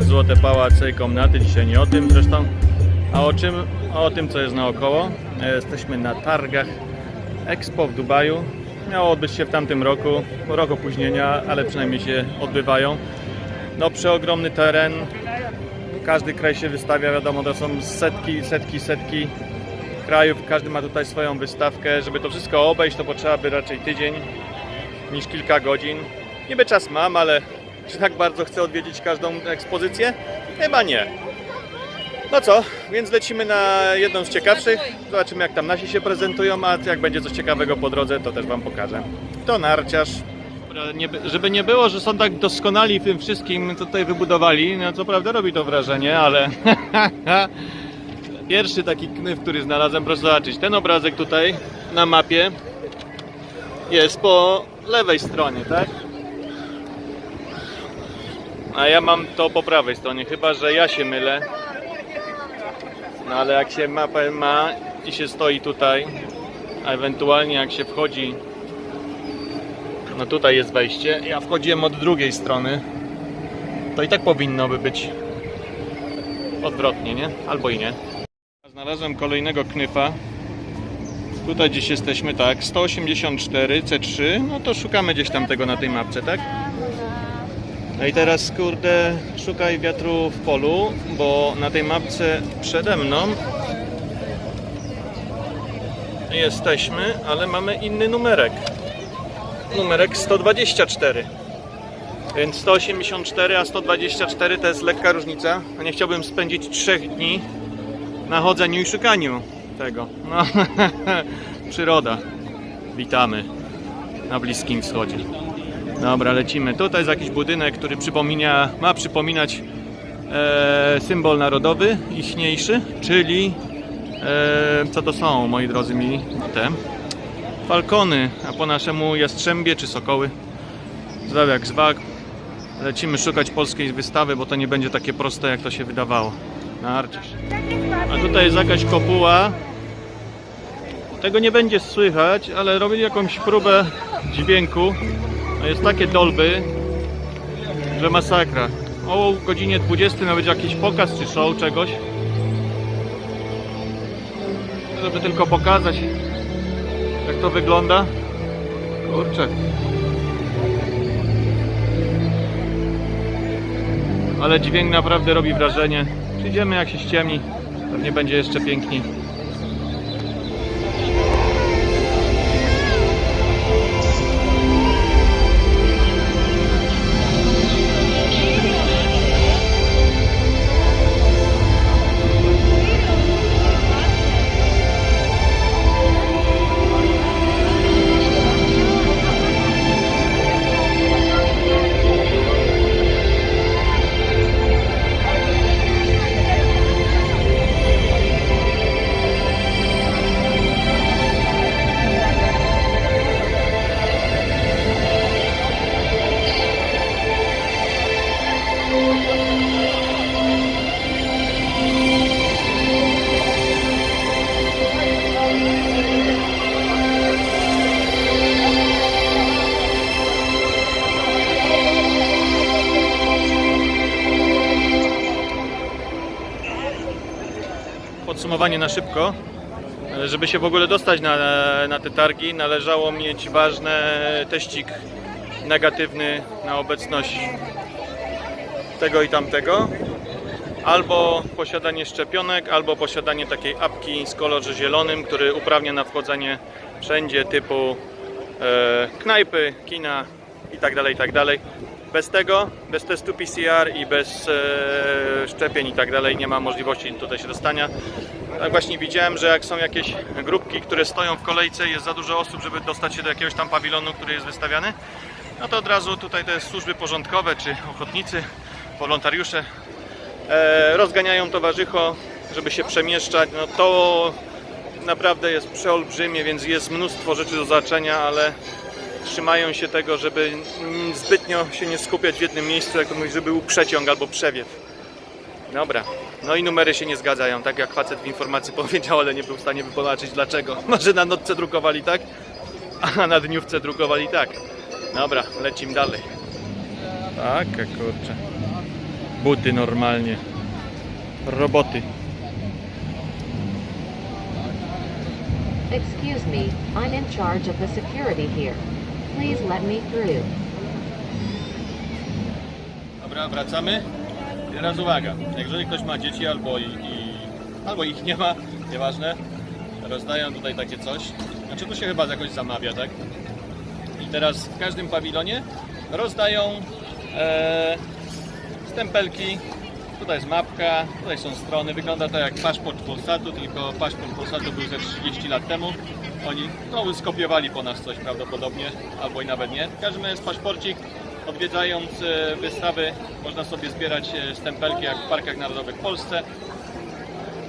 Złote pałace i komnaty, dzisiaj nie o tym zresztą, a o czym? O tym, co jest naokoło. E, Jesteśmy na targach Expo w Dubaju. Miało odbyć się w tamtym roku, rok opóźnienia, ale przynajmniej się odbywają. No przeogromny teren, każdy kraj się wystawia, wiadomo, to są setki, setki, setki krajów, każdy ma tutaj swoją wystawkę. Żeby to wszystko obejść, to potrzeba by raczej tydzień niż kilka godzin. Niby czas mam, ale czy tak bardzo chcę odwiedzić każdą ekspozycję? Chyba nie. No co, więc lecimy na jedną z ciekawszych. Zobaczymy jak tam nasi się prezentują, a jak będzie coś ciekawego po drodze, to też Wam pokażę. To narciarz. Nie, żeby nie było, że są tak doskonali w tym wszystkim, co tutaj wybudowali, no co prawda robi to wrażenie, ale pierwszy taki knyf, który znalazłem, proszę zobaczyć, ten obrazek tutaj na mapie jest po lewej stronie, tak? A ja mam to po prawej stronie, chyba że ja się mylę. No ale jak się mapę ma i się stoi tutaj, a ewentualnie jak się wchodzi, no tutaj jest wejście, ja wchodziłem od drugiej strony, to i tak powinno by być odwrotnie, nie? Albo i nie. Znalazłem kolejnego knyfa. Tutaj gdzieś jesteśmy, tak, 184 C3, no to szukamy gdzieś tam tego na tej mapce, tak? No i teraz, kurde, szukaj wiatru w polu, bo na tej mapce przede mną jesteśmy, ale mamy inny numerek. Numerek 124. Więc 184, a 124 to jest lekka różnica. A nie chciałbym spędzić 3 dni na chodzeniu i szukaniu tego. No, przyroda. Witamy na Bliskim Wschodzie. Dobra, lecimy. Tutaj jest jakiś budynek, który przypomina, ma przypominać e, symbol narodowy, ichniejszy, czyli e, co to są, moi drodzy mili? Te falkony, a po naszemu jastrzębie czy sokoły. Zwał jak zwał. Lecimy szukać polskiej wystawy, bo to nie będzie takie proste, jak to się wydawało. Narcisz. A tutaj jest jakaś kopuła. Tego nie będzie słychać, ale robili jakąś próbę dźwięku. No jest takie dolby, że masakra. O godzinie 20 ma być jakiś pokaz czy show czegoś. Żeby tylko pokazać jak to wygląda. Kurczę. Ale dźwięk naprawdę robi wrażenie. Przyjdziemy jak się ściemni. Pewnie będzie jeszcze piękniej. Podsumowanie na szybko. Żeby się w ogóle dostać na, na te targi, należało mieć ważny teścik negatywny na obecność tego i tamtego. Albo posiadanie szczepionek, albo posiadanie takiej apki z kolorze zielonym, który uprawnia na wchodzenie wszędzie typu e, knajpy, kina itd. itd. Bez tego, bez testu PCR i bez e, szczepień i tak nie ma możliwości tutaj się dostania. Tak właśnie widziałem, że jak są jakieś grupki, które stoją w kolejce, jest za dużo osób, żeby dostać się do jakiegoś tam pawilonu, który jest wystawiany, no to od razu tutaj te służby porządkowe czy ochotnicy, wolontariusze e, rozganiają towarzycho, żeby się przemieszczać. No to naprawdę jest przeolbrzymie, więc jest mnóstwo rzeczy do zobaczenia, ale trzymają się tego, żeby zbytnio się nie skupiać w jednym miejscu, jak to mówić, żeby był przeciąg albo przewiew. Dobra. No i numery się nie zgadzają, tak jak facet w informacji powiedział, ale nie był w stanie wytłumaczyć dlaczego. Może na notce drukowali tak, a na dniówce drukowali tak. Dobra, lecimy dalej. Tak, kurczę. Buty normalnie. Roboty. Excuse me, I'm in charge of the security here. Please let me through. Dobra, wracamy. Teraz uwaga, jeżeli ktoś ma dzieci albo, i, i, albo ich nie ma, nieważne, rozdają tutaj takie coś. Znaczy to się chyba jakoś zamawia, tak? I teraz w każdym pawilonie rozdają e, stempelki. Tutaj jest mapka, tutaj są strony. Wygląda to jak paszport Polsatu, tylko paszport Polsatu był ze 30 lat temu. Oni no, skopiowali po nas coś prawdopodobnie, albo i nawet nie. W każdym razie jest paszporcik. Odwiedzając e, wystawy można sobie zbierać e, stempelki jak w parkach narodowych w Polsce.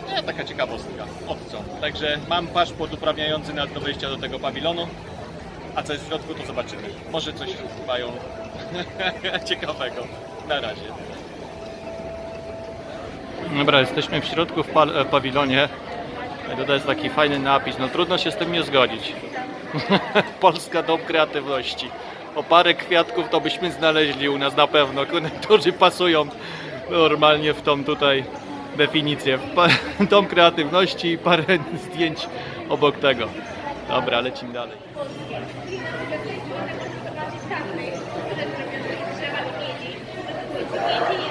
Nie, taka ciekawostka. Od co? Także mam paszport uprawniający nas do wejścia do tego pawilonu. A co jest w środku, to zobaczymy. Może coś mają ciekawego. Na razie. Dobra, jesteśmy w środku w pa- e, pawilonie. Tutaj jest taki fajny napis. No trudno się z tym nie zgodzić. Polska Dom Kreatywności. O parę kwiatków to byśmy znaleźli u nas na pewno, którzy pasują normalnie w tą tutaj definicję. Pa- Dom Kreatywności i parę zdjęć obok tego. Dobra, lecimy dalej. i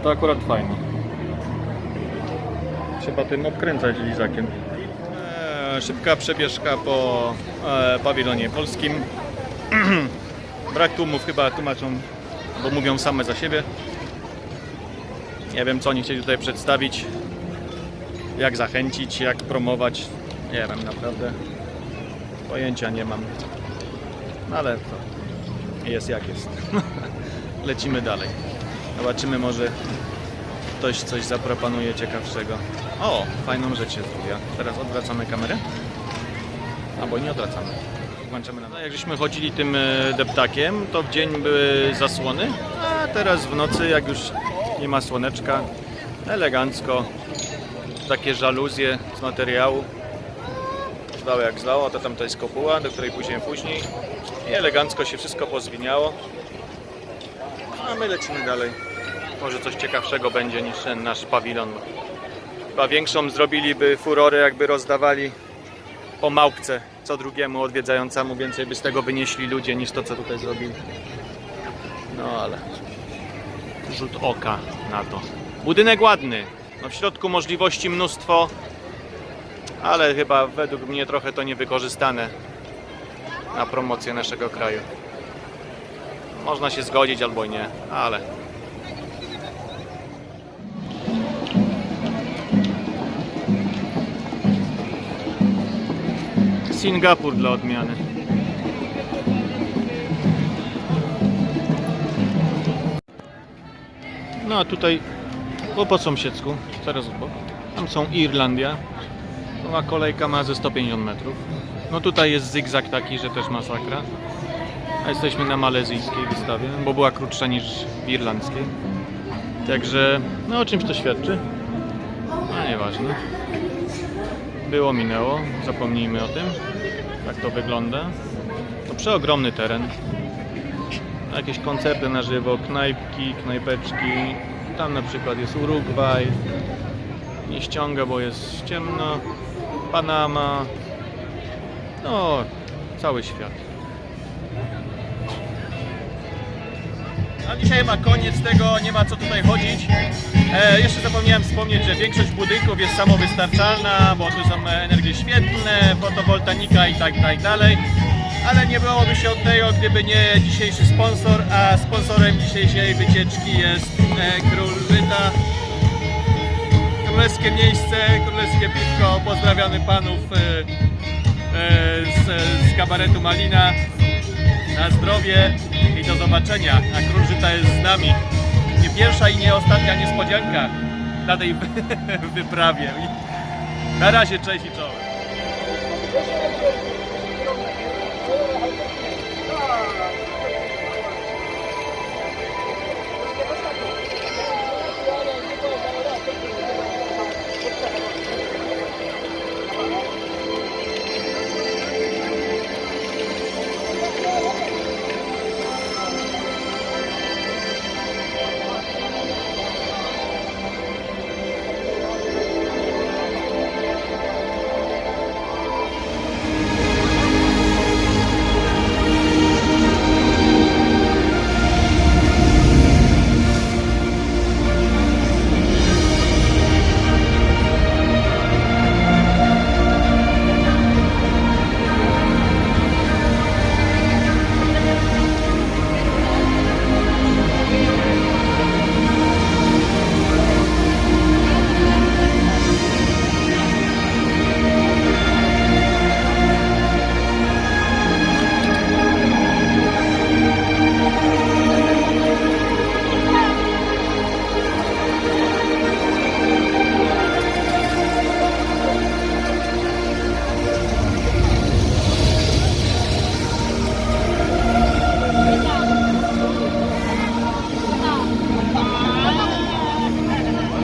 to akurat fajne. Trzeba tym obkręcać lizakiem. Eee, szybka przebieżka po e, pawilonie polskim. Brak tłumów chyba tłumaczą, bo mówią same za siebie. Nie wiem co oni chcieli tutaj przedstawić. Jak zachęcić, jak promować. Nie wiem naprawdę. Pojęcia nie mam. Ale to jest jak jest. Lecimy dalej. Zobaczymy, może ktoś coś zaproponuje ciekawszego. O, fajną rzecz się zrobiła. Teraz odwracamy kamerę. Albo nie odwracamy. Włączamy na... No, jak żeśmy chodzili tym e, deptakiem, to w dzień były zasłony, a teraz w nocy, jak już nie ma słoneczka, elegancko takie żaluzje z materiału. Zlało jak zlało, to tam to jest kopuła, do której później później. I elegancko się wszystko pozwiniało. A my lecimy dalej. Może coś ciekawszego będzie niż ten nasz pawilon. Chyba większą zrobiliby furorę, jakby rozdawali po małpce co drugiemu odwiedzającemu. Więcej by z tego wynieśli ludzie niż to, co tutaj zrobili. No ale rzut oka na to. Budynek ładny. No w środku możliwości mnóstwo, ale chyba według mnie trochę to niewykorzystane na promocję naszego kraju. Można się zgodzić albo nie, ale. Singapur dla odmiany. No a tutaj, bo po sąsiedzku, zaraz obok, tam są Irlandia. Nowa kolejka ma ze 150 metrów. No tutaj jest zygzak taki, że też masakra. A jesteśmy na malezyjskiej wystawie, bo była krótsza niż w irlandzkiej. Także, no o czymś to świadczy. No nieważne. Było, minęło, zapomnijmy o tym. Tak to wygląda. To przeogromny teren. Jakieś koncerty na żywo, knajpki, knajpeczki. Tam na przykład jest Urugwaj. Nie ściąga, bo jest ciemno. Panama. No, cały świat. A dzisiaj ma koniec tego, nie ma co tutaj chodzić. E, jeszcze zapomniałem wspomnieć, że większość budynków jest samowystarczalna, bo tu są energie świetlne, fotowoltanika i tak, tak dalej. Ale nie byłoby się od tego, gdyby nie dzisiejszy sponsor, a sponsorem dzisiejszej wycieczki jest e, Król Żyta. Królewskie miejsce, królewskie piwko. Pozdrawiamy panów e, e, z, z kabaretu Malina. Na zdrowie do zobaczenia. A Król Żyta jest z nami. Nie pierwsza i nie ostatnia niespodzianka na tej wyprawie. Na razie, cześć i czołem.